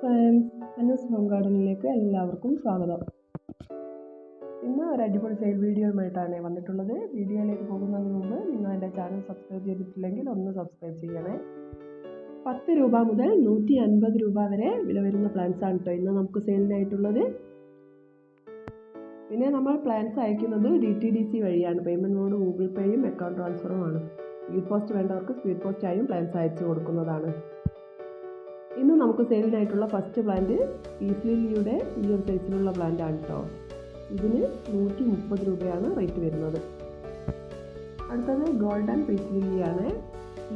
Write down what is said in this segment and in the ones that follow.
Friends അന്നൂസ് home ഗാർഡനിലേക്ക് എല്ലാവർക്കും സ്വാഗതം. ഇന്ന് ഒരു അടിപൊളി സെയിൽ വീഡിയോയുമായിട്ടാണ് വന്നിട്ടുള്ളത്. വീഡിയോയിലേക്ക് പോകുന്നതിന് മുമ്പ് നിങ്ങൾ എന്റെ ചാനൽ സബ്സ്ക്രൈബ് ചെയ്തിട്ടില്ലെങ്കിൽ ഒന്ന് സബ്സ്ക്രൈബ് ചെയ്യണേ. പത്ത് രൂപ മുതൽ നൂറ്റി അൻപത് രൂപ വരെ വില വരുന്ന പ്ലാൻസ് ആണ് കേട്ടോ ഇന്ന് നമുക്ക് സെയിലിനായിട്ടുള്ളത് പിന്നെ നമ്മൾ പ്ലാൻസ് അയക്കുന്നത് ഡി ടി ഡി സി വഴിയാണ്. പേയ്മെന്റ് മോഡ് ഗൂഗിൾ പേയും അക്കൗണ്ട് ട്രാൻസ്ഫറും ആണ്. സ്പീഡ് പോസ്റ്റ് വേണ്ടവർക്ക് സ്പീഡ് പോസ്റ്റായും പ്ലാൻസ് അയച്ചു കൊടുക്കുന്നതാണ്. ഇന്ന് നമുക്ക് സെയിലിനായിട്ടുള്ള ഫസ്റ്റ് പ്ലാന്റ് പീസ് ലില്ലിയുടെ ഈ ഒരു സൈസിലുള്ള പ്ലാന്റ് ആണ് കേട്ടോ ഇതിന് നൂറ്റി മുപ്പത് രൂപയാണ് റേറ്റ് വരുന്നത്. അടുത്തത് ഗോൾഡൻ പീസ് ലില്ലിയാണ്.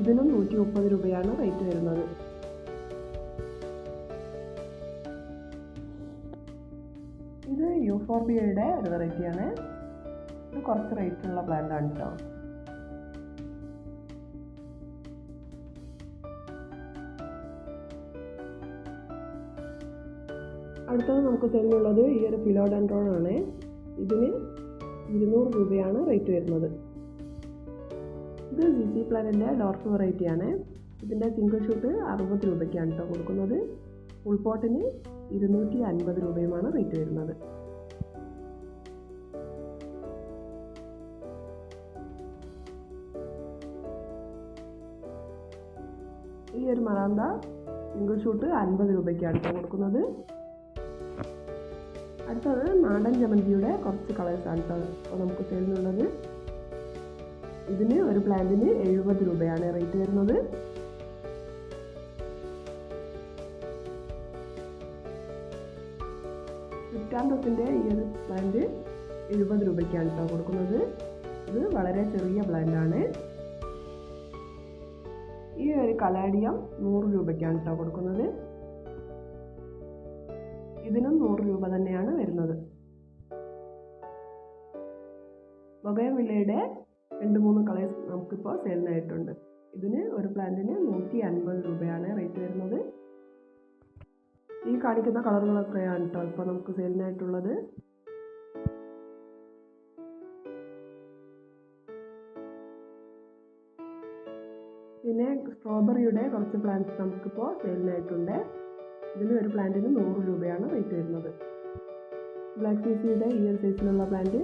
ഇതിനും നൂറ്റി മുപ്പത് രൂപയാണ് റേറ്റ് വരുന്നത്. ഇത് യൂഫോർബിയയുടെ ഒരു വെറൈറ്റിയാണ് ഇത് കുറച്ച് റേറ്റുള്ള പ്ലാന്റ് ആണ് കേട്ടോ അടുത്തത് നമുക്ക് സെല്ലുള്ളത് ഈ ഒരു ഫിലോഡൻഡ്രോൺ ആണ്. ഇതിന് ഇരുന്നൂറ് രൂപയാണ് റേറ്റ് വരുന്നത്. ഇത് ജി ജി പ്ലാനിന്റെ ഡോർഫ് വെറൈറ്റി ആണ്. ഇതിന്റെ സിംഗിൾ ഷൂട്ട് അറുപത് രൂപയ്ക്കാണ് കേട്ടോ കൊടുക്കുന്നത്. ഫുൾ പോട്ടിന് ഇരുന്നൂറ്റി അൻപത് രൂപയുമാണ് റേറ്റ് വരുന്നത്. ഈ ഒരു മറാന്ത സിംഗിൾ ഷൂട്ട് അൻപത് രൂപയ്ക്കാണ് കേട്ടോ കൊടുക്കുന്നത്. അടുത്തത് നാടൻ ജമന്തിയുടെ കുറച്ച് കളേഴ്സാണ് കേട്ടോ അപ്പോൾ നമുക്ക് തരുന്നുള്ളത്. ഇതിന് ഒരു പ്ലാന്റിന് എഴുപത് രൂപയാണ് റേറ്റ് വരുന്നത്. ഫിറ്റാൻഡോസിന്റെ ഈ ഒരു പ്ലാന്റ് എഴുപത് രൂപയ്ക്കാണ് കേട്ടോ കൊടുക്കുന്നത്. ഇത് വളരെ ചെറിയ പ്ലാന്റാണ് ഈ ഒരു കലാഡിയം നൂറ് രൂപയ്ക്കാണ് കേട്ടോ കൊടുക്കുന്നത്. ഇതിനും നൂറ് രൂപ തന്നെയാണ് ബൊഗയമില്ലയുടെ രണ്ട് മൂന്ന് കളേഴ്സ് നമുക്കിപ്പോൾ സെയിലിനായിട്ടുണ്ട്. ഇതിന് ഒരു പ്ലാന്റിന് നൂറ്റി അൻപത് രൂപയാണ് റേറ്റ് വരുന്നത്. ഈ കാണിക്കുന്ന കളറുകളൊക്കെയാണ് കേട്ടോ ഇപ്പോൾ നമുക്ക് സെയിലിനായിട്ടുള്ളത് പിന്നെ സ്ട്രോബെറിയുടെ കുറച്ച് പ്ലാന്റ്സ് നമുക്കിപ്പോൾ സെയിലിനായിട്ടുണ്ട്. ഇതിന് ഒരു പ്ലാന്റിന് നൂറ് രൂപയാണ് റേറ്റ് വരുന്നത്. ബ്ലാക്ക് സീസിയുടെ ഈ ഒരു സൈസിലുള്ള പ്ലാന്റ്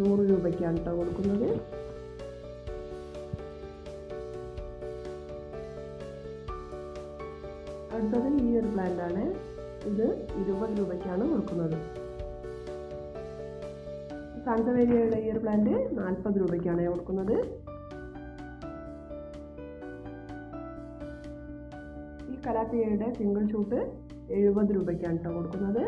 നൂറ് രൂപയ്ക്കാണ് കേട്ടോ കൊടുക്കുന്നത്. അടുത്തത് ഈ ഒരു പ്ലാന്റ് ആണ്. ഇത് ഇരുപത് രൂപയ്ക്കാണ് കൊടുക്കുന്നത്. സാൻസവേരിയയുടെ ഈ ഒരു പ്ലാന്റ് നാൽപ്പത് രൂപയ്ക്കാണ് കൊടുക്കുന്നത്. ഈ കലാപ്പിയയുടെ സിംഗിൾ ഷൂട്ട് എഴുപത് രൂപയ്ക്കാണ് കേട്ടോ കൊടുക്കുന്നത്.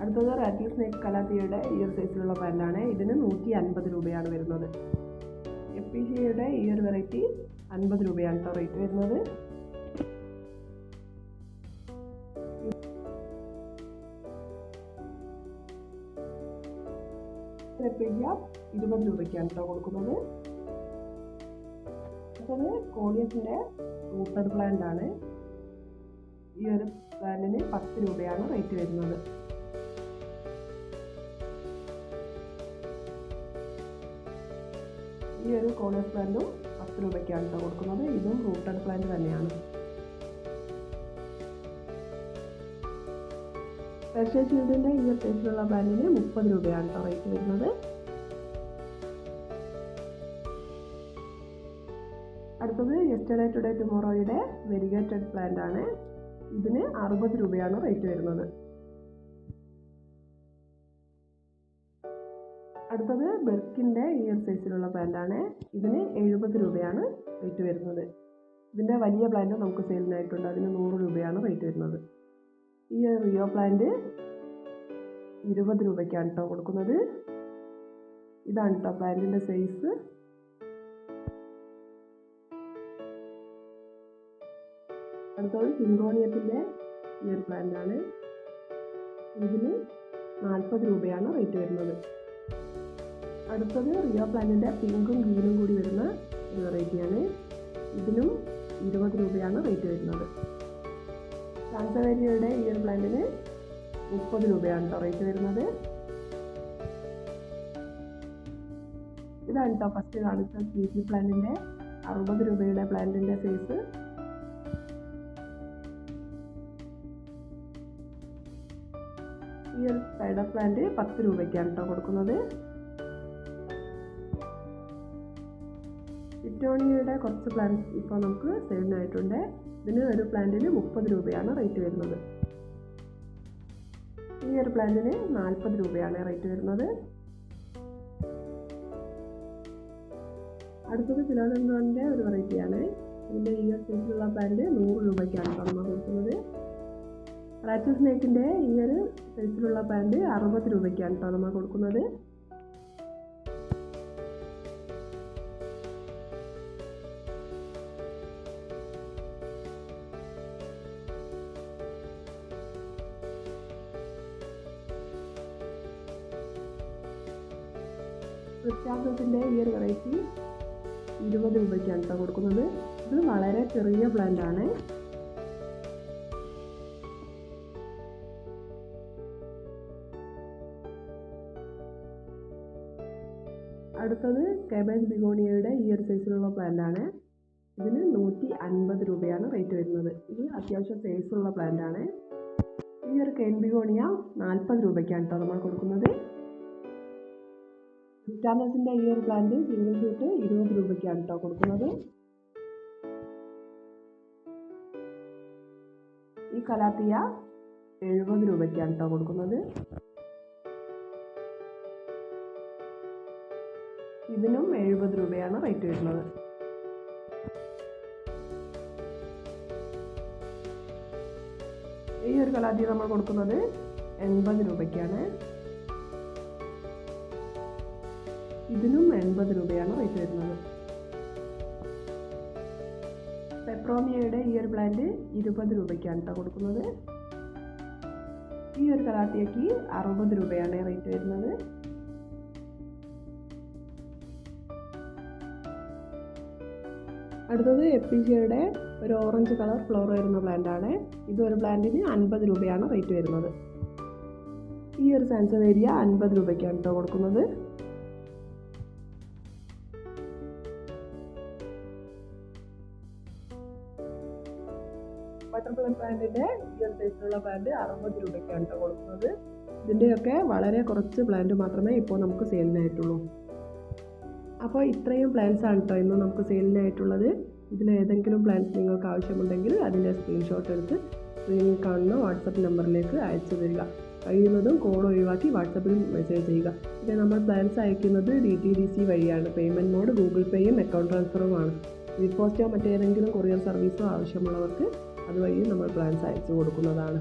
അടുത്തത് റാറ്റിൽ സ്നേക്ക് കലാത്തിയുടെ ഈ ഒരു സൈസിലുള്ള പാന്റാണ് ഇതിന് നൂറ്റി അൻപത് രൂപയാണ് വരുന്നത്. സിയുടെ ഈ ഒരു വെറൈറ്റി അൻപത് രൂപയാണ് കേട്ടോ റേറ്റ് വരുന്നത്. ഇരുപത് രൂപയ്ക്കാണ് കേട്ടോ കൊടുക്കുന്നത്. അടുത്തത് കോളിയസിന്റെ റൂട്ടഡ് പ്ലാന്റ് ആണ്. ഈ ഒരു പ്ലാന്റിന് പത്ത് രൂപയാണ് റേറ്റ് വരുന്നത്. ഈ ഒരു കോളിയസ് പ്ലാന്റും പത്ത് രൂപയ്ക്കാണ് കേട്ടോ കൊടുക്കുന്നത്. ഇതും റൂട്ടഡ് പ്ലാന്റ് തന്നെയാണ്. റഷ്യ ഷീൽഡിന്റെ ഈ ഒരു സൈസിലുള്ള പ്ലാന്റിന് മുപ്പത് രൂപയാണ് റേറ്റ് വരുന്നത്. അടുത്തത് യെസ്റ്റർഡേ ടുഡേ ടുമോറോയുടെ വെരിഗേറ്റഡ് പ്ലാന്റ് ആണ്. ഇതിന് അറുപത് രൂപയാണ് റേറ്റ് വരുന്നത്. അടുത്തത് ബെർക്കിന്റെ ഈ ഒരു സൈസിലുള്ള പ്ലാന്റാണ്. ഇതിന് എഴുപത് രൂപയാണ് റേറ്റ് വരുന്നത്. ഇതിന്റെ വലിയ പ്ലാന്റ് നമുക്ക് സെയിലിനായിട്ടുണ്ട് അതിന് നൂറ് രൂപയാണ് റേറ്റ് വരുന്നത്. ഈ റിയോ പ്ലാന്റ് ഇരുപത് രൂപയ്ക്കാണ് കേട്ടോ കൊടുക്കുന്നത്. ഇതാണ് കേട്ടോ പ്ലാന്റിന്റെ സൈസ് അടുത്തത് സിങ്കോണിയത്തിന്റെ ഈ ഒരു പ്ലാന്റാണ്. ഇതിന് നാൽപ്പത് രൂപയാണ് റേറ്റ് വരുന്നത്. അടുത്തത് റിയോ പ്ലാനിന്റെ പിങ്കും ഗ്രീനും കൂടി വരുന്ന ഒരു വെറൈറ്റിയാണ്. ഇതിനും ഇരുപത് രൂപയാണ് റേറ്റ് വരുന്നത്. സാൻസവേരിയയുടെ ഈ ഒരു പ്ലാന്റിന് മുപ്പത് രൂപയാണ് റേറ്റ് വരുന്നത്. ഇതാണ് കേട്ടോ ഫസ്റ്റ് കാണിച്ച സ്വീറ്റ് പ്ലാന്റിന്റെ അറുപത് രൂപയുടെ പ്ലാന്റിന്റെ സൈസ് ഈ ഒരു സ്പൈഡർ പ്ലാന്റ് പത്ത് രൂപയ്ക്കാണ് കേട്ടോ കൊടുക്കുന്നത്. പിറ്റോണിയുടെ കുറച്ച് പ്ലാന്റ്സ് ഇപ്പോൾ നമുക്ക് സെയിലിനായിട്ടുണ്ട് ഇതിന് ഒരു പ്ലാന്റിന് മുപ്പത് രൂപയാണ് റേറ്റ് വരുന്നത്. ഈ ഒരു പ്ലാന്റിന് നാൽപ്പത് രൂപയാണ് റേറ്റ് വരുന്നത്. അടുത്തത് ഫിലോഡൻഡ്രോണിന്റെ ഒരു വെറൈറ്റിയാണ് ഇതിന്റെ ഈ ഒരു സൈസിലുള്ള പ്ലാന്റ് നൂറ് രൂപയ്ക്കാണ് നമ്മൾ കൊടുക്കുന്നത്. റാറ്റ് സ്നേക്കിന്റെ ഈ ഒരു സൈസിലുള്ള പ്ലാന്റ് അറുപത് രൂപയ്ക്കാണ് കേട്ടോ കൊടുക്കുന്നത്. ക്രിസ്റ്റാസത്തിന്റെ ഈ ഒരു വെറൈറ്റി ഇരുപത് രൂപയ്ക്കാണ് കേട്ടോ കൊടുക്കുന്നത്. ഇത് വളരെ ചെറിയ പ്ലാന്റ് ആണ്. അടുത്തത് കെബേജ് ബിഗോണിയയുടെ ഈ ഒരു സൈസിലുള്ള പ്ലാന്റ് ആണ്. ഇതിന് നൂറ്റി അൻപത് രൂപയാണ് റേറ്റ് വരുന്നത്. ഇത് അത്യാവശ്യം സൈസുള്ള പ്ലാന്റ് ആണ്. ഈ ഒരു കെയിൻ ബിഗോണിയ നാൽപ്പത് രൂപയ്ക്കാണ് കേട്ടോ നമ്മൾ കൊടുക്കുന്നത്. ക്രിസ്റ്റാനസിന്റെ ഈ ഒരു പ്ലാന്റ് സിംഗിൾ ഷീറ്റ് ഇരുപത് രൂപയ്ക്കാണ് കേട്ടോ കൊടുക്കുന്നത്. ഈ കലാത്തിയ എഴുപത് രൂപയ്ക്കാണ് കേട്ടോ കൊടുക്കുന്നത്. ഇതിനും എഴുപത് രൂപയാണ് റേറ്റ് വരുന്നത്. ഈ ഒരു കലാത്തിയ നമ്മൾ കൊടുക്കുന്നത് എൺപത് രൂപയ്ക്കാണ്. ഇതിനും എൺപത് രൂപയാണ് റേറ്റ് വരുന്നത്. പെപ്രോമിയയുടെ ഈ ഒരു പ്ലാന്റ് ഇരുപത് രൂപയ്ക്കാണ് കൊടുക്കുന്നത്. ഈ ഒരു കലാത്തിയക്ക് അറുപത് രൂപയാണ് റേറ്റ് വരുന്നത്. അടുത്തത് എപ്പിജിയുടെ ഒരു ഓറഞ്ച് കളർ ഫ്ലോർ വരുന്ന ആണ്. ഇത് ഒരു പ്ലാന്റിന് അൻപത് രൂപയാണ് റേറ്റ് വരുന്നത്. ഈ ഒരു സാൻസവേരിയ അൻപത് രൂപയ്ക്കാണ് കേട്ടോ കൊടുക്കുന്നത്. ബട്ടർഫ്ലൈ പ്ലാന്റിന്റെ ഈ ഇയർ സൈസിലുള്ള പ്ലാന്റ് അറുപത് രൂപയ്ക്കാണ് കേട്ടോ കൊടുക്കുന്നത്. ഇതിന്റെയൊക്കെ വളരെ കുറച്ച് പ്ലാന്റ് മാത്രമേ ഇപ്പോൾ നമുക്ക് സെയിലിനായിട്ടുള്ളൂ അപ്പോൾ ഇത്രയും പ്ലാൻസ് ആണ് കേട്ടോ ഇന്ന് നമുക്ക് സെയിലിനായിട്ടുള്ളത് ഇതിൽ ഏതെങ്കിലും പ്ലാൻസ് നിങ്ങൾക്ക് ആവശ്യമുണ്ടെങ്കിൽ അതിന്റെ സ്ക്രീൻഷോട്ട് എടുത്ത് സ്ക്രീനിൽ കാണുന്ന വാട്സപ്പ് നമ്പറിലേക്ക് അയച്ചു തരിക. കഴിയുന്നതും കോൾ ഒഴിവാക്കി വാട്സപ്പിൽ മെസ്സേജ് ചെയ്യുക. പിന്നെ നമ്മൾ പ്ലാൻസ് അയക്കുന്നത് ഡി ടി ഡി സി വഴിയാണ്. പേയ്മെന്റ് മോഡ് ഗൂഗിൾ പേയും അക്കൗണ്ട് ട്രാൻസ്ഫറുമാണ് പോസ്റ്റോ മറ്റേതെങ്കിലും കൊറിയർ സർവീസോ ആവശ്യമുള്ളവർക്ക് അതുവഴി നമ്മൾ പ്ലാൻസ് അയച്ചു കൊടുക്കുന്നതാണ്.